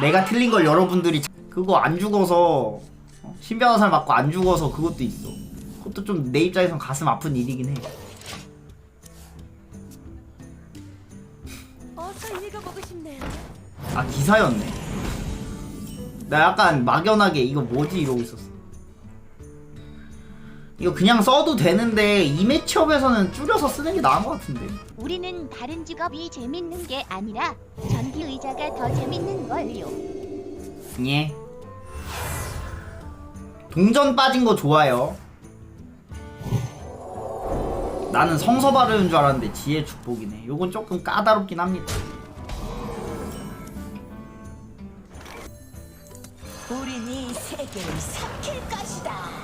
내가 틀린 걸 여러분들이 자- 그거 안 죽어서 어? 신변화살 맞고 안 죽어서 그것도 있어. 그것도 좀 내 입장에선 가슴 아픈 일이긴 해. 어서 읽어보고 싶네요. 아 기사였네. 나 약간 막연하게 이거 뭐지 이러고 있었어. 이거 그냥 써도 되는데 이 매치업에서는 줄여서 쓰는 게 나은 것 같은데. 우리는 다른 직업이 재밌는 게 아니라 전기 의자가 더 재밌는 걸요. 예. 동전 빠진 거 좋아요. 나는 성서 바르는 줄 알았는데 지혜 축복이네. 요건 조금 까다롭긴 합니다. 우린 이 세계를 삼킬 것이다.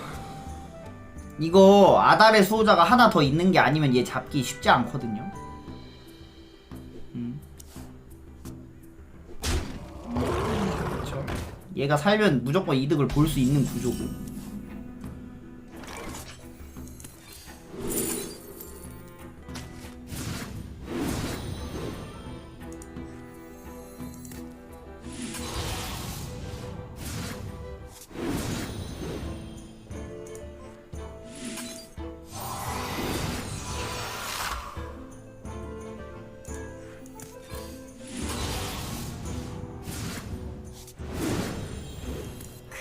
이거 아달의 수호자가 하나 더 있는 게 아니면 얘 잡기 쉽지 않거든요. 음. 얘가 살면 무조건 이득을 볼 수 있는 구조고.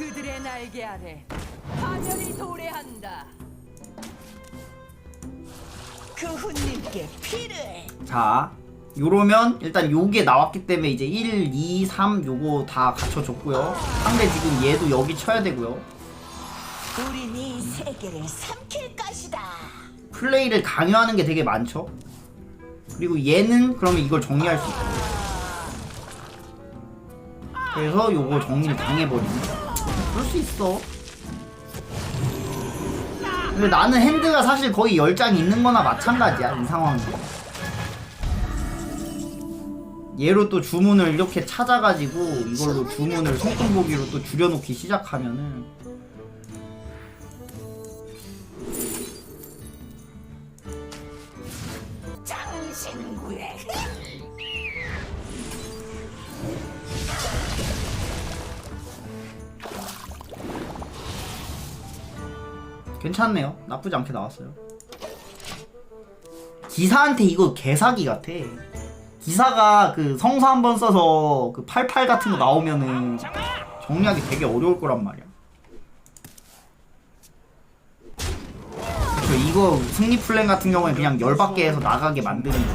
그들의 날개 아래 파멸이 도래한다. 그 훈님께 필요해. 자, 요러면 일단 요게 나왔기 때문에 이제 1, 2, 3 요거 다 갖춰줬고요. 상대 지금 얘도 여기 쳐야 되고요. 우린 이 세계를 삼킬 것이다. 플레이를 강요하는 게 되게 많죠. 그리고 얘는 그러면 이걸 정리할 수 있고. 그래서 요거 정리를 당해버리는. 그럴 수 있어. 근데 나는 핸드가 사실 거의 10장 있는 거나 마찬가지야, 이 상황이. 얘로 또 주문을 이렇게 찾아가지고 이걸로 주문을 손톱보기로 또 줄여놓기 시작하면은 괜찮네요. 나쁘지 않게 나왔어요. 기사한테 이거 개사기 같아. 기사가 그 성사 한 번 써서 그 88 같은 거 나오면은 정리하기 되게 어려울 거란 말이야. 그쵸, 이거 승리 플랜 같은 경우에 그냥 열받게 해서 나가게 만드는 거.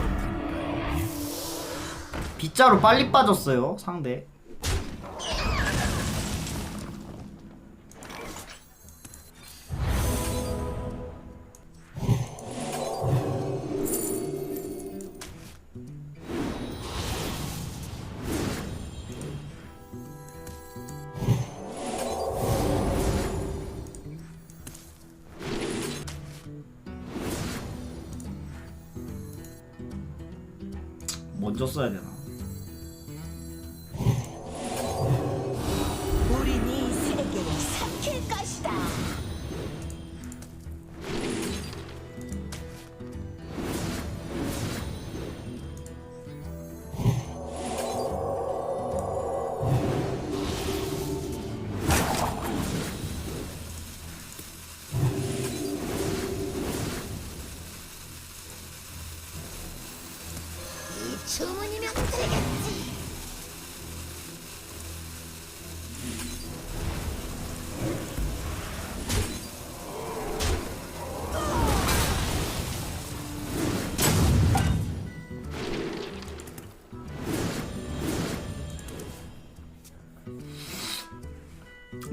빗자루 빨리 빠졌어요, 상대. 먼저 써야 되나?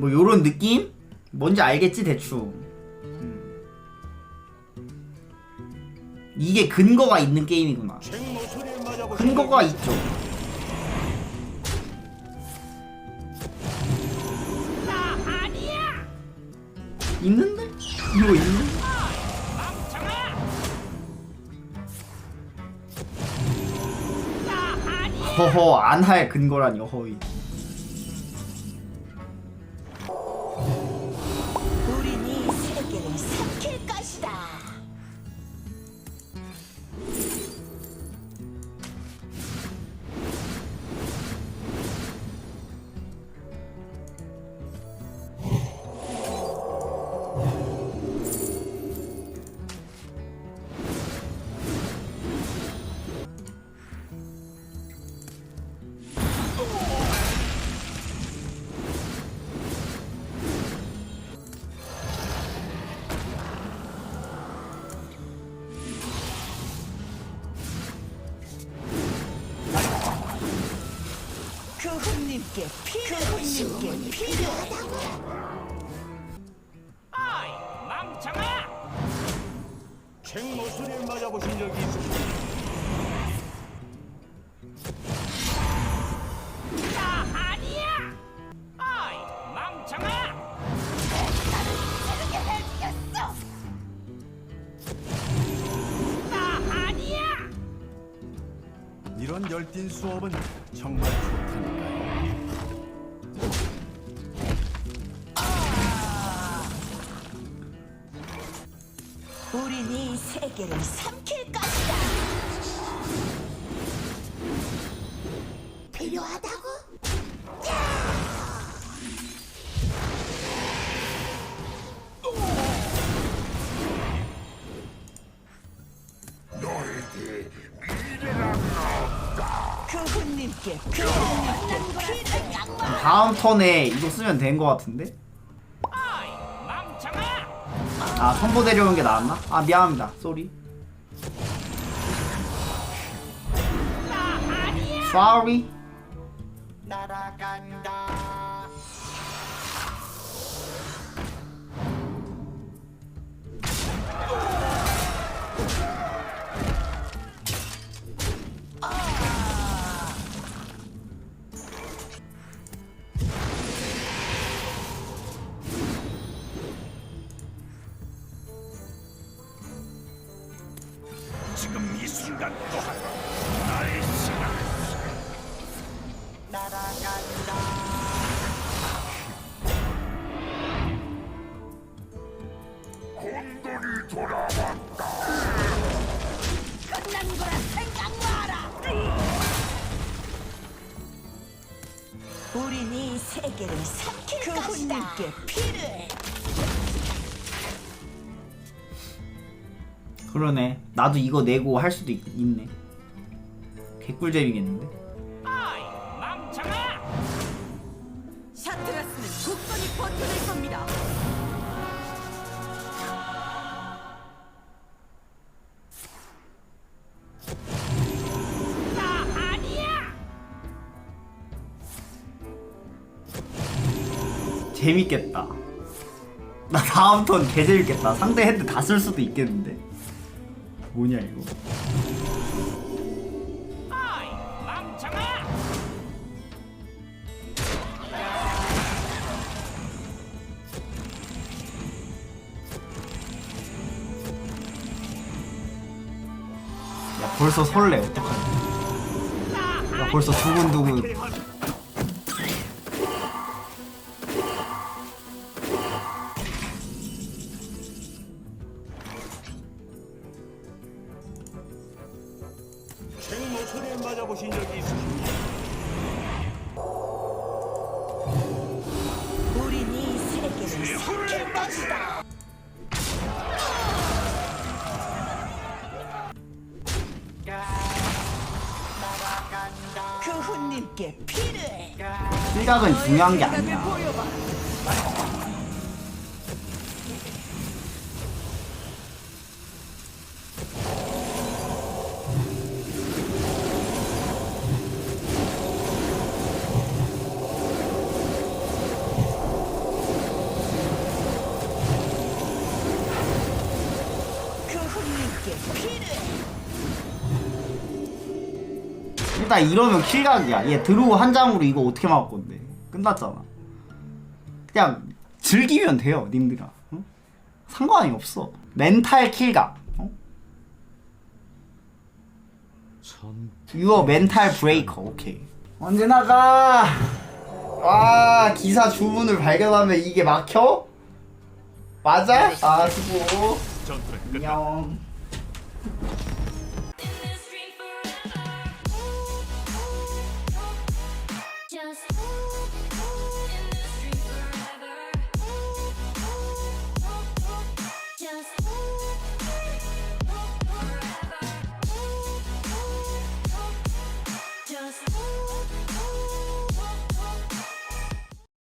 뭐 요런 느낌? 뭔지 알겠지 대충 음. 이게 근거가 있는 게임이구나 근거가 있죠 있는데? 이거 있는데? 허허 안 할 근거라니 허이 그분님께 피를 그분님께 필요하다고. 아이 망청아! 갱모순에 맞아보신 적이 있으십니까? 나 아니야! 아이 망청아! 나 아니야! 이런 열띤 수업은 정말 좋다 우린 이 세계를 삼킬 것이다 필요하다고? 그분님께 그분님께 피를 양보하라 다음 턴에 이거 쓰면 된 거 같은데? 아 선보 데려오는 게 나았나? 아 미안합니다. 쏘리 Sorry 지금 이 세계를 삼킬 것이다. 그분님께 피를. 그러네 나도 이거 내고 할 수도 있, 있네 개꿀잼이겠는데? 아이 망청아 샤트라스는 굳건히 버텨낼 겁니다. 재밌겠다. 나 다음 턴 개재밌겠다. 상대 헤드 다 쓸 수도 있겠는데. 뭐냐 이거. 야 벌써 설레. 어떡하지? 야 벌써 두근두근 갱모순에 맞아보신 적이 있으십니까? 우린 이 세계를 삼킬 것이다. 그분님께 피를. 실각은 중요한 게 아니야 보여봐. 일단 이러면 킬각이야. 얘 드로우 한 장으로 이거 어떻게 막을 건데. 끝났잖아. 그냥 즐기면 돼요 님들아 응? 상관이 없어. 멘탈 킬각 어? 유어 멘탈 브레이커. 오케이. 언제 나가? 와 기사 주문을 발견하면 이게 막혀? 맞아? 아 수고. 안녕